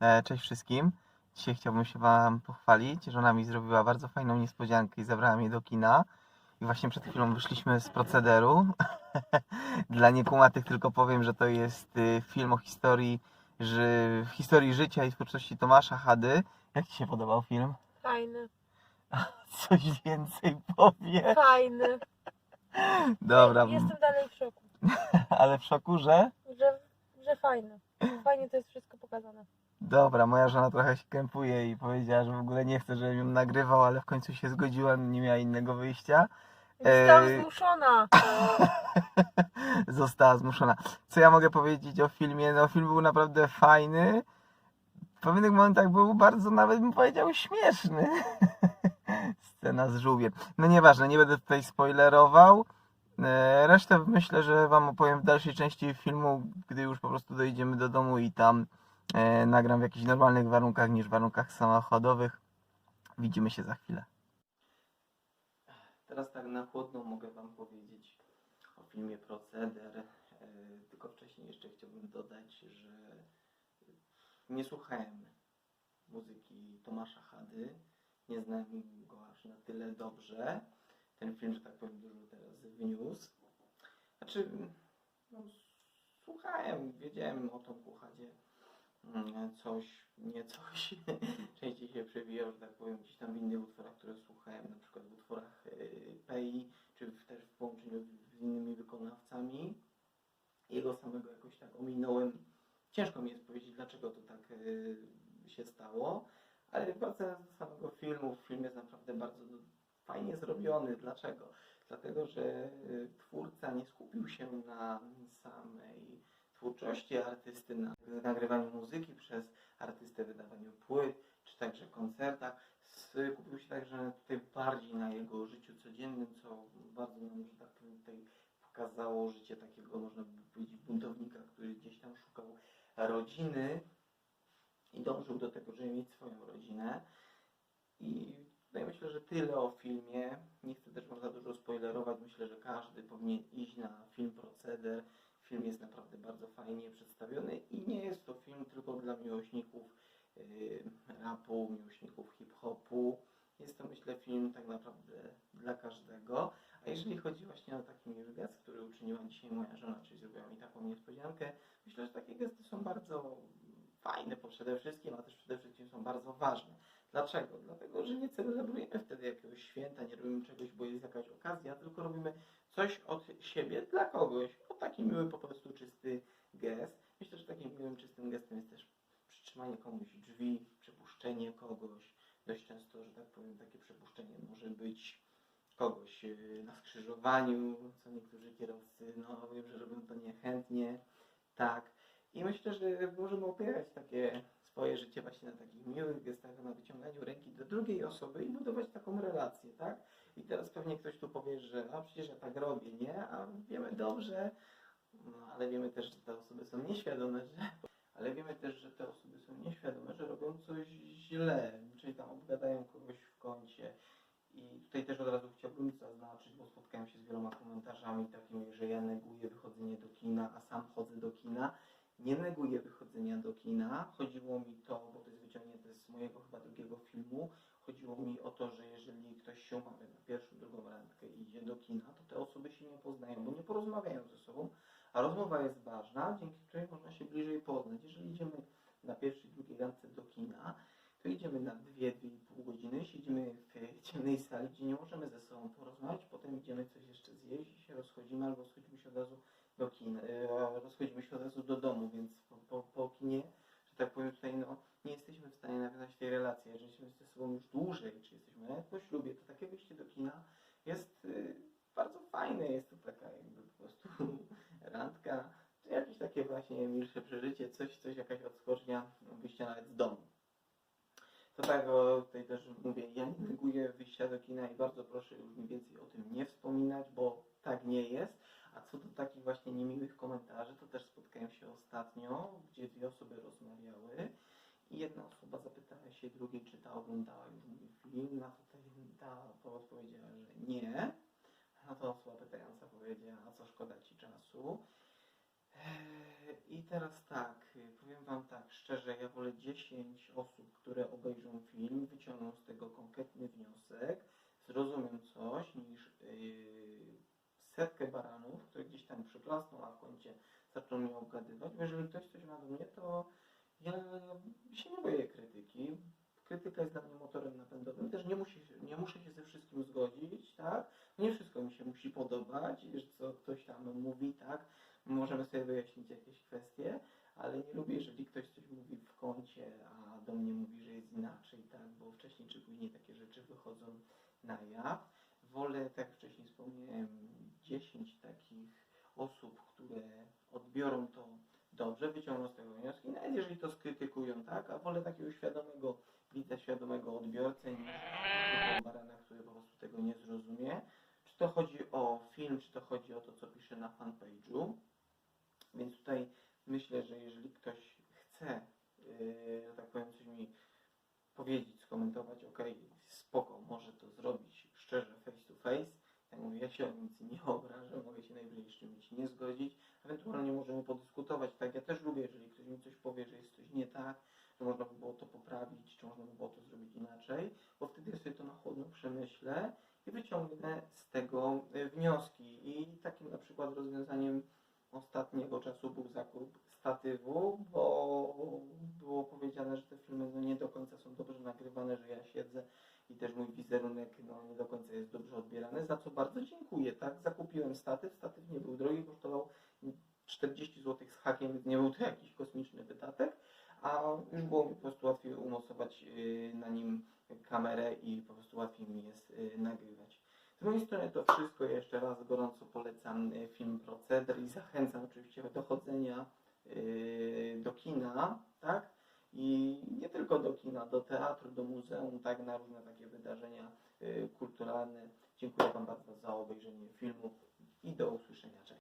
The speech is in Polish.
E, Cześć wszystkim. Dzisiaj chciałbym się Wam pochwalić. Żona mi zrobiła bardzo fajną niespodziankę i zabrała mnie do kina. I właśnie przed chwilą wyszliśmy z procederu. Dla niekumatych tylko powiem, że to jest y, film o historii, w historii życia i twórczości Tomasza Hady. Jak Ci się podobał film? Fajny, Coś więcej powie. fajny. Dobra, Jestem dalej w szoku, ale w szoku, że? że, że fajny. Fajnie to jest wszystko pokazane. Dobra, moja żona trochę się krępuje i powiedziała, że w ogóle nie chce, żebym ją nagrywał, ale w końcu się zgodziła, nie miała innego wyjścia. Zostałam Ej. zmuszona. Została zmuszona. Co ja mogę powiedzieć o filmie? No, film był naprawdę fajny. W pewnych momentach był bardzo, nawet bym powiedział, śmieszny. Scena z żółwiem. No nieważne, nie będę tutaj spoilerował. E, Resztę myślę, że Wam opowiem w dalszej części filmu, gdy już po prostu dojedziemy do domu i tam e, nagram w jakichś normalnych warunkach niż warunkach samochodowych. Widzimy się za chwilę. Teraz tak na chłodno mogę Wam powiedzieć o filmie Proceder. E, Tylko wcześniej jeszcze chciałbym dodać, że nie słuchałem muzyki Tomasza Hady. Nie znałem go aż na tyle dobrze. Ten film, że tak powiem, dużo teraz wniósł. Znaczy, no, słuchałem, wiedziałem o Tomku Hadzie coś, nie coś. Częściej się przewijał, że tak powiem, gdzieś tam w innych utworach, które słuchałem, na przykład w utworach y, Pei, czy w, też w połączeniu z innymi wykonawcami. Jego samego jakoś tak ominąłem. Ciężko mi jest powiedzieć, dlaczego to tak y, się stało, ale wracając do samego filmu, film jest naprawdę bardzo fajnie zrobiony. Dlaczego? Dlatego, że y, twórca nie skupił się na samej twórczości artysty, na nagrywaniu muzyki przez artystę, wydawaniu płyt, czy także koncertach. Skupił się także tutaj bardziej na jego życiu codziennym, co bardzo nam, że tak powiem, tutaj pokazało życie takiego, można by powiedzieć, buntownika, który gdzieś tam szukał rodziny i dążył do tego, żeby mieć swoją rodzinę. I tutaj myślę, że tyle o filmie. Nie chcę też za dużo spoilerować. Myślę, że każdy powinien iść na film Proceder. Film jest naprawdę bardzo fajnie przedstawiony i nie jest to film tylko dla miłośników yy, rapu, miłośników hip-hopu. Jest to myślę film tak naprawdę dla każdego. A jeżeli chodzi właśnie o taki miły gest, który uczyniła dzisiaj moja żona, czyli zrobiła mi taką niespodziankę, myślę, że takie gesty są bardzo fajne po przede wszystkim, a też przede wszystkim są bardzo ważne. Dlaczego? Dlatego, że nie celebrujemy wtedy jakiegoś święta, nie robimy czegoś, bo jest jakaś okazja, tylko robimy coś od siebie dla kogoś. O taki miły, po prostu czysty gest. Myślę, że takim miłym, czystym gestem jest też przytrzymanie komuś drzwi, przepuszczenie kogoś. Dość często, że tak powiem, takie przepuszczenie może być kogoś yy, na skrzyżowaniu, co niektórzy kierowcy, no wiem, że robią to niechętnie, tak. I myślę, że możemy opierać takie swoje życie właśnie na takich miłych gestach, na wyciąganiu ręki do drugiej osoby i budować taką relację, tak? I teraz pewnie ktoś tu powie, że a przecież ja tak robię, nie? A wiemy dobrze, no, ale wiemy też, że te osoby są nieświadome, że... Ale wiemy też, że te osoby są nieświadome, że robią coś źle, czyli tam obgadają kogoś w kącie. I tutaj też od razu chciałbym zaznaczyć, bo spotkałem się z wieloma komentarzami takimi, że ja neguję wychodzenie do kina, a sam chodzę do kina. Nie neguję wychodzenia do kina. Chodziło mi to, bo to jest wyciągnięte z mojego chyba drugiego filmu. Chodziło mi o to, że jeżeli ktoś się umawia na pierwszą, drugą randkę i idzie do kina, to te osoby się nie poznają, bo nie porozmawiają ze sobą, a rozmowa jest ważna, dzięki której można się bliżej poznać. Jeżeli idziemy na pierwszej, drugiej randce do kina, to idziemy na dwie, dwie i pół godziny, siedzimy w ciemnej sali, gdzie nie możemy ze sobą porozmawiać, potem idziemy coś jeszcze zjeść i się rozchodzimy, albo schodzimy się od razu do kina, e, rozchodzimy się od razu do domu, więc po, po, po kinie, że tak powiem tutaj, no, nie jesteśmy w stanie nawiązać tej relacji. Jeżeli jesteśmy ze sobą już dłużej, czy jesteśmy nawet po ślubie, to takie wyjście do kina jest y, bardzo fajne, jest to taka jakby po prostu randka, czy jakieś takie właśnie milsze przeżycie, coś, coś jakaś odskocznia, wyjścia nawet z domu. To tak, tutaj też mówię, ja nie neguję wyjścia do kina i bardzo proszę już mi więcej o tym nie wspominać, bo tak nie jest. A co do takich właśnie niemiłych komentarzy, to też spotkałem się ostatnio, gdzie dwie osoby rozmawiały jedna osoba zapytała się drugiej, czy ta oglądała już mój film, na to ta, ta odpowiedziała, że nie. Na to osoba pytająca powiedziała, a co szkoda ci czasu. Eee, I teraz tak, powiem Wam tak, szczerze, ja wolę 10 osób, które obejrzą film, wyciągną z tego konkretny wniosek, zrozumiem coś, niż yy, setkę baranów, które gdzieś tam przyklasną na koncie, zaczną mnie obgadywać. Bo jeżeli ktoś coś ma do mnie, to ja się nie boję krytyki. Krytyka jest dla mnie motorem napędowym. Też nie, musi, nie muszę się ze wszystkim zgodzić, tak? Nie wszystko mi się musi podobać, co ktoś tam mówi, tak? Możemy sobie wyjaśnić jakieś kwestie, ale nie lubię, jeżeli ktoś coś mówi w kącie, a do mnie mówi, że jest inaczej, tak? Bo wcześniej czy później takie rzeczy wychodzą na jaw. Wolę, tak wcześniej wspomniałem, 10 takich osób, które odbiorą to dobrze, wyciągną z tego wnioski, nawet jeżeli to skrytykują, tak? A wolę takiego świadomego widza, świadomego odbiorcę, niż barana, który po prostu tego nie zrozumie. Czy to chodzi o film, czy to chodzi o to, co pisze na fanpage'u. Więc tutaj myślę, że jeżeli ktoś chce, yy, że tak powiem, coś mi powiedzieć, skomentować, ok, spoko, może to zrobić szczerze, face to face. Ja mówię, ja się o nic nie obrażę, mogę się najwyżej z czymś nie zgodzić. Ewentualnie możemy podyskutować, tak, ja też lubię, jeżeli ktoś mi coś powie, że jest coś nie tak, że można by było to poprawić, czy można by było to zrobić inaczej, bo wtedy ja sobie to na chłodno przemyślę i wyciągnę z tego y, wnioski. I takim na przykład rozwiązaniem ostatniego czasu był zakup statywu, bo było powiedziane, że te filmy no, nie do końca są dobrze nagrywane, że ja siedzę i też mój wizerunek no, nie do końca jest dobrze odbierany, za co bardzo dziękuję, tak? Zakupiłem statyw, statyw nie był drogi, kosztował 40 zł z hakiem, więc nie był to jakiś kosmiczny wydatek, a już było mi po prostu łatwiej umocować y, na nim kamerę i po prostu łatwiej mi jest y, nagrywać. Z mojej strony to wszystko. Jeszcze raz gorąco polecam y, film Proceder i zachęcam oczywiście do chodzenia do kina, tak? I nie tylko do kina, do teatru, do muzeum, tak? Na różne takie wydarzenia kulturalne. Dziękuję Wam bardzo za obejrzenie filmu i do usłyszenia. Cześć.